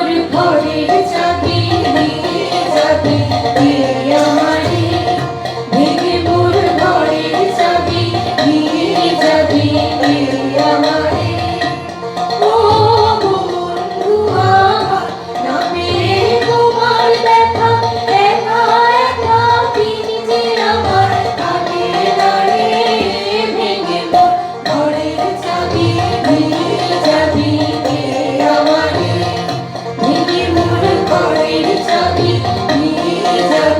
মোর ঘরে যাবি যাবি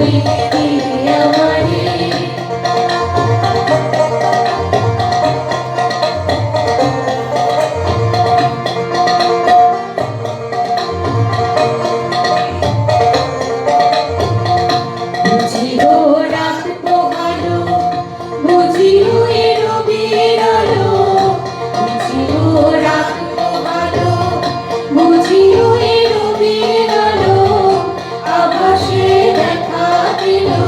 Thank you.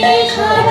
一场